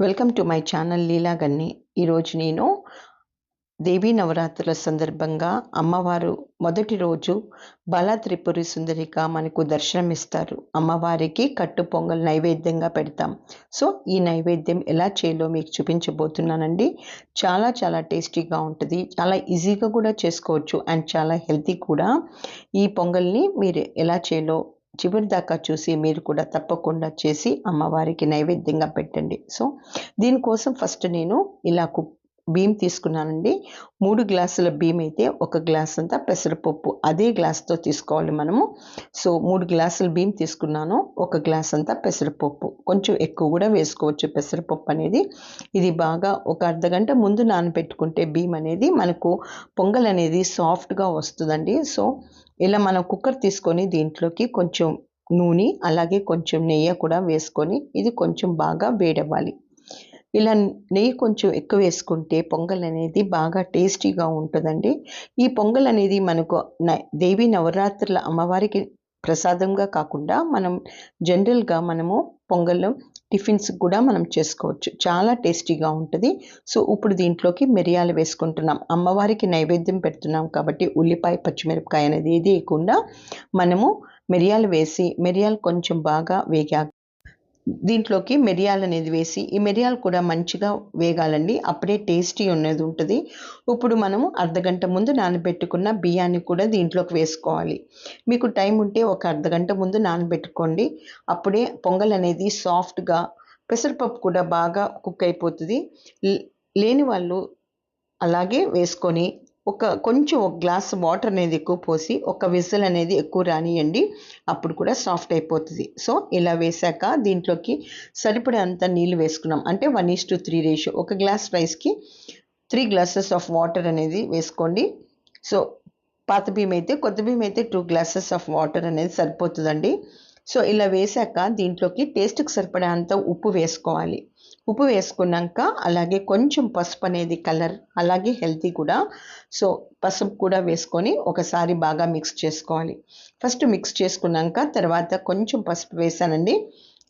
Welcome to my channel Leela గన్ని. ఈరోజు నేను దేవీ నవరాత్రుల సందర్భంగా అమ్మవారు మొదటి రోజు బాలా త్రిపురి సుందరిగా మనకు దర్శనమిస్తారు. అమ్మవారికి కట్టు పొంగల్ నైవేద్యంగా పెడతాం. సో ఈ నైవేద్యం ఎలా చేయాలో మీకు చూపించబోతున్నానండి. చాలా చాలా టేస్టీగా ఉంటుంది. చాలా ఈజీగా కూడా చేసుకోవచ్చు అండ్ చాలా హెల్తీ కూడా. ఈ పొంగల్ని మీరు ఎలా చేయాలో చివరి దాకా చూసి మీరు కూడా తప్పకుండా చేసి అమ్మవారికి నైవేద్యంగా పెట్టండి. సో దీనికోసం ఫస్ట్ నేను ఇలా కుక్ బియ్యం తీసుకున్నానండి. మూడు గ్లాసుల బియ్యం అయితే ఒక గ్లాస్ అంతా పెసరపప్పు అదే గ్లాస్తో తీసుకోవాలి మనము. సో మూడు గ్లాసులు బియ్యం తీసుకున్నాను. ఒక గ్లాస్ అంతా పెసరపప్పు. కొంచెం ఎక్కువ కూడా వేసుకోవచ్చు పెసరపప్పు అనేది. ఇది బాగా ఒక అర్ధ గంట ముందు నానబెట్టుకుంటే బియ్యం అనేది మనకు పొంగల్ అనేది సాఫ్ట్గా వస్తుందండి. సో ఇలా మనం కుక్కర్ తీసుకొని దీంట్లోకి కొంచెం నూనె అలాగే కొంచెం నెయ్యి కూడా వేసుకొని ఇది కొంచెం బాగా వేడవ్వాలి. ఇలా నెయ్యి కొంచెం ఎక్కువ వేసుకుంటే పొంగల్ అనేది బాగా టేస్టీగా ఉంటుందండి. ఈ పొంగల్ అనేది మనకు దేవి నవరాత్రుల అమ్మవారికి ప్రసాదంగా కాకుండా మనం జనరల్గా మనము పొంగల్ టిఫిన్స్ కూడా మనం చేసుకోవచ్చు. చాలా టేస్టీగా ఉంటుంది. సో ఇప్పుడు దీంట్లోకి మిరియాలు వేసుకుంటున్నాం. అమ్మవారికి నైవేద్యం పెడుతున్నాం కాబట్టి ఉల్లిపాయ పచ్చిమిరపకాయ అనేది ఏది వేయకుండా మనము మిరియాలు వేసి మిరియాలు కొంచెం బాగా వేగా దీంట్లోకి మిరియాలు అనేది వేసి ఈ మిరియాలు కూడా మంచిగా వేగాలండి. అప్పుడే టేస్టీ ఉన్నది ఉంటుంది. ఇప్పుడు మనము అర్ధగంట ముందు నానబెట్టుకున్న బియ్యాన్ని కూడా దీంట్లోకి వేసుకోవాలి. మీకు టైం ఉంటే ఒక అర్ధగంట ముందు నానబెట్టుకోండి. అప్పుడే పొంగల్ అనేది సాఫ్ట్గా పెసరపప్పు కూడా బాగా కుక్ అయిపోతుంది. లేని వాళ్ళు అలాగే వేసుకొని ఒక కొంచెం ఒక గ్లాస్ వాటర్ అనేది ఎక్కువ పోసి ఒక విజిల్ అనేది ఎక్కువ రానియండి. అప్పుడు కూడా సాఫ్ట్ అయిపోతుంది. సో ఇలా వేసాక దీంట్లోకి సరిపడే అంత నీళ్ళు వేసుకున్నాం. అంటే one is to three ratio. ఒక గ్లాస్ రైస్కి త్రీ గ్లాసెస్ ఆఫ్ వాటర్ అనేది వేసుకోండి. సో పాత బియ్యం అయితే కొత్త బియ్యం అయితే టూ గ్లాసెస్ ఆఫ్ వాటర్ అనేది సరిపోతుందండి. సో ఇలా వేసాక దీంట్లోకి టేస్ట్కి సరిపడే అంత ఉప్పు వేసుకోవాలి. ఉప్పు వేసుకున్నాక అలాగే కొంచెం పసుపు అనేది కలర్ అలాగే హెల్తీ కూడా. సో పసుపు కూడా వేసుకొని ఒకసారి బాగా మిక్స్ చేసుకోవాలి. ఫస్ట్ మిక్స్ చేసుకున్నాక తర్వాత కొంచెం పసుపు వేసానండి.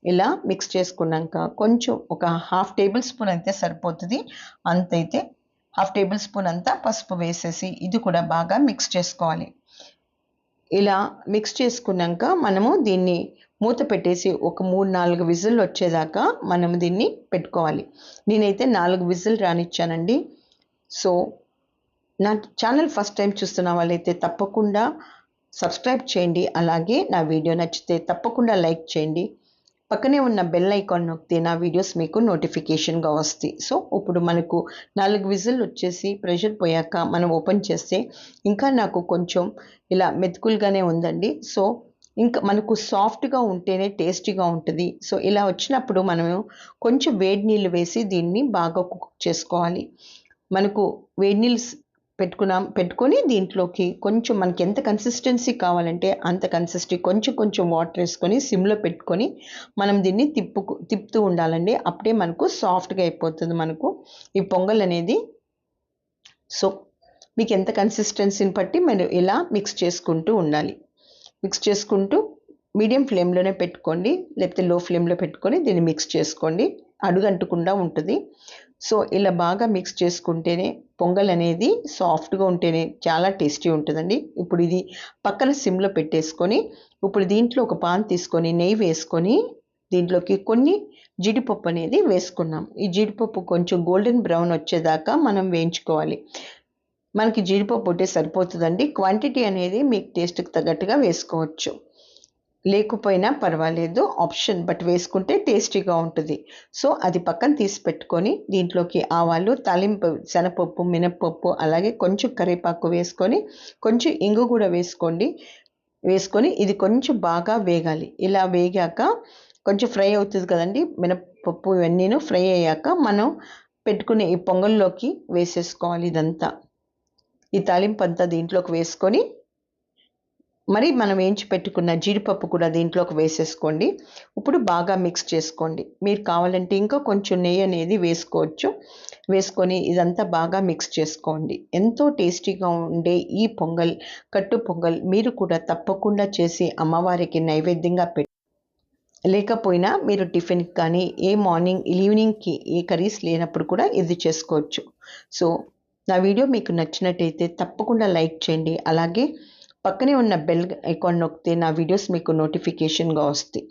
ఇలా మిక్స్ చేసుకున్నాక కొంచెం ఒక హాఫ్ టేబుల్ స్పూన్ అయితే సరిపోతుంది. అంతైతే హాఫ్ టేబుల్ స్పూన్ అంతా పసుపు వేసేసి ఇది కూడా బాగా మిక్స్ చేసుకోవాలి. ఇలా మిక్స్ చేసుకున్నాక మనము దీన్ని మూత పెట్టేసి ఒక మూడు నాలుగు విజిల్ వచ్చేదాకా మనం దీన్ని పెట్టుకోవాలి. నేనైతే నాలుగు విజిల్ రానిచ్చానండి. సో నా ఛానల్ ఫస్ట్ టైం చూస్తున్న వాళ్ళైతే తప్పకుండా సబ్స్క్రైబ్ చేయండి. అలాగే నా వీడియో నచ్చితే తప్పకుండా లైక్ చేయండి. పక్కనే ఉన్న బెల్ ఐకాన్ నొక్కితే నా వీడియోస్ మీకు నోటిఫికేషన్గా వస్తాయి. సో ఇప్పుడు మనకు నాలుగు విజిల్ వచ్చేసి ప్రెషర్ పోయాక మనం ఓపెన్ చేస్తే ఇంకా నాకు కొంచెం ఇలా మెతుకులుగానే ఉందండి. సో ఇంకా మనకు సాఫ్ట్గా ఉంటేనే టేస్టీగా ఉంటుంది. సో ఇలా వచ్చినప్పుడు మనము కొంచెం వేడి నీళ్ళు వేసి దీన్ని బాగా కుక్ చేసుకోవాలి. మనకు వేడి నీళ్ళు పెట్టుకున్నాం పెట్టుకొని దీంట్లోకి కొంచెం మనకి ఎంత కన్సిస్టెన్సీ కావాలంటే అంత కన్సిస్టెన్సీ కొంచెం కొంచెం వాటర్ వేసుకొని సిమ్లో పెట్టుకొని మనం దీన్ని తిప్పుకు తిప్పుతూ ఉండాలండి. అప్పుడే మనకు సాఫ్ట్గా అయిపోతుంది మనకు. ఈ పొంగల్ అనేది సో మీకు ఎంత కన్సిస్టెన్సీని బట్టి మీరు ఇలా మిక్స్ చేసుకుంటూ ఉండాలి. మిక్స్ చేసుకుంటూ మీడియం ఫ్లేమ్లోనే పెట్టుకోండి లేకపోతే లో ఫ్లేమ్లో పెట్టుకొని దీన్ని మిక్స్ చేసుకోండి. అడుగంటకుండా ఉంటుంది. సో ఇలా బాగా మిక్స్ చేసుకుంటేనే పొంగల్ అనేది సాఫ్ట్గా ఉంటేనే చాలా టేస్టీ ఉంటుందండి. ఇప్పుడు ఇది పక్కన సిమ్లో పెట్టేసుకొని ఇప్పుడు దీంట్లో ఒక పాన్ తీసుకొని నెయ్యి వేసుకొని దీంట్లోకి కొన్ని జీడిపప్పు అనేది వేసుకున్నాం. ఈ జీడిపప్పు కొంచెం గోల్డెన్ బ్రౌన్ వచ్చేదాకా మనం వేయించుకోవాలి. మనకి జీడిపప్పు ఉంటే సరిపోతుందండి. క్వాంటిటీ అనేది మీకు టేస్ట్కి తగ్గట్టుగా వేసుకోవచ్చు. లేకపోయినా పర్వాలేదు ఆప్షన్ బట్ వేసుకుంటే టేస్టీగా ఉంటుంది. సో అది పక్కన తీసి పెట్టుకొని దీంట్లోకి ఆవాలు తాలింపు శనపప్పు మినప్పప్పు అలాగే కొంచెం కరివేపాకు వేసుకొని కొంచెం ఇంగు కూడా వేసుకోండి. వేసుకొని ఇది కొంచెం బాగా వేగాలి. ఇలా వేగాక కొంచెం ఫ్రై అవుతుంది కదండి మినప్పప్పు ఇవన్నీను ఫ్రై అయ్యాక మనం పెట్టుకునే ఈ పొంగల్లోకి వేసేసుకోవాలి ఇదంతా. ఈ తాలింపు అంతా దీంట్లోకి వేసుకొని మరి మనం వేయించి పెట్టుకున్న జీడిపప్పు కూడా దీంట్లోకి వేసేసుకోండి. ఇప్పుడు బాగా మిక్స్ చేసుకోండి. మీరు కావాలంటే ఇంకా కొంచెం నెయ్యి అనేది వేసుకోవచ్చు. వేసుకొని ఇదంతా బాగా మిక్స్ చేసుకోండి. ఎంతో టేస్టీగా ఉండే ఈ పొంగల్ కట్టు పొంగల్ మీరు కూడా తప్పకుండా చేసి అమ్మవారికి నైవేద్యంగా పెట్టి లేకపోయినా మీరు టిఫిన్కి కానీ ఏ మార్నింగ్ ఈవినింగ్కి ఏ కర్రీస్ లేనప్పుడు కూడా ఇది చేసుకోవచ్చు. సో నా వీడియో మీకు నచ్చినట్టయితే తప్పకుండా లైక్ చేయండి. అలాగే పక్కనే ఉన్న బెల్ ఐకాన్ నొక్కితే నా వీడియోస్ మీకు నోటిఫికేషన్గా వస్తాయి.